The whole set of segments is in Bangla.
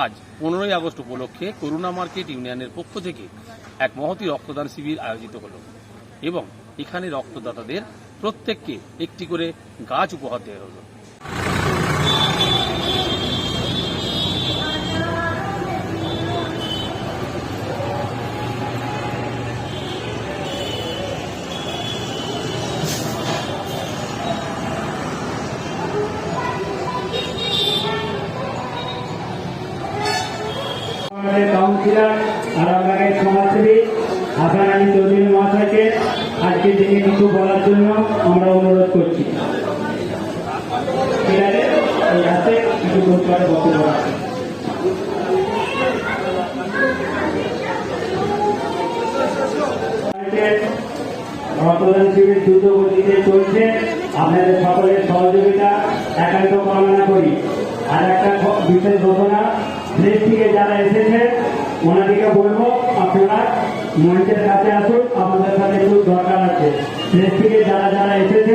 আজ পনেরোই আগস্ট উপলক্ষে করুণা মার্কেট ইউনিয়নের পক্ষ থেকে এক মহতি রক্তদান শিবির আয়োজিত হল এবং এখানে রক্তদাতাদের প্রত্যেককে একটি করে গাছ উপহার দেওয়া হলো। আমাদের কাউন্সিলর আরামবাগের সমাজসেবী হাসান আলী চৌধুরী মহাশয়কে আজকে দিনে কিছু বলার জন্য আমরা অনুরোধ করছি। রক্তদান শিবির দ্রুত গতিতে চলছে। আপনাদের সকলের সহযোগিতা একান্ত কামনা করি। আর একটা বিশেষ ঘটনা দেশ থেকে যারা এসেছে ওনাদেরকে বলব, আপনারা মঞ্চের কাছে আসুন, আপনাদের সাথে একটু দরকার আছে। দেশ থেকে যারা যারা এসেছে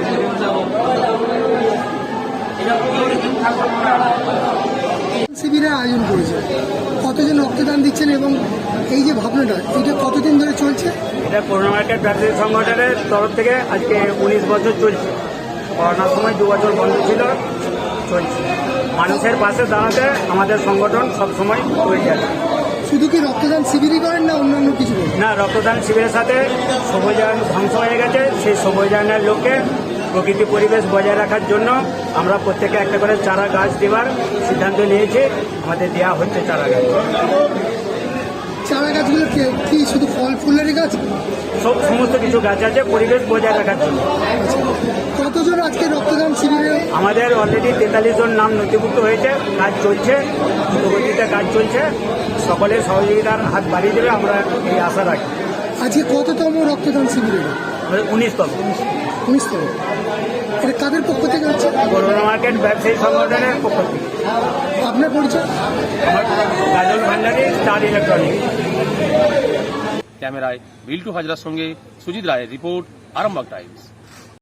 আয়োজন করেছে। কতজন রক্তদান দিচ্ছেন এবং এই যে ভাবনাটা এটা কতদিন ধরে চলছে? এটা করোনা মার্কেট ব্যবসায়ী সংগঠনের তরফ থেকে আজকে উনিশ বছর চলছে। করোনার সময় দু বছর বন্ধ ছিল চলছে। মানুষের পাশে দাঁড়াতে আমাদের সংগঠন সবসময় তৈরি আছে। শুধু কি রক্তদান শিবিরই করেন না অন্যান্য কিছু না রক্তদান শিবিরের সাথে সবুজায়ন ধ্বংস হয়ে গেছে। সেই সবুজায়নের লোককে প্রকৃতি পরিবেশ বজায় রাখার জন্য আমরা প্রত্যেকে একটা করে চারা গাছ দেওয়ার সিদ্ধান্ত নিয়েছি। আমাদের দেওয়া হচ্ছে চারা গাছ। চারা গাছগুলো কি- কি শুধু ফল ফুলের গাছ? সব সমস্ত কিছু গাছ আছে পরিবেশ বজায় রাখার জন্য। কতজন আজকে রক্তদান শিবিরে? আমাদের অলরেডি তেতাল্লিশ জন নাম নথিভুক্ত হয়েছে। কাজ চলছে দ্রুতগতিতে কাজ চলছে। সকলের সহযোগিতার হাত বাড়িয়ে দেবে আমরা এই আশা রাখি। আজকে কততম রক্তদান শিবিরে? উনিশতম। এটা কাদের পক্ষ থেকে হচ্ছে? করোনা মার্কেট ব্যবসায়ী সংগঠনের পক্ষ থেকে। আপনার পরিচয়? আমার গাজল ভান্ডারি স্টার ইলেকট্রনিক ক্যামেরায় বিল্টু হাজরার সঙ্গে সুজিত রায়ের রিপোর্ট আরামবাগ টাইমস।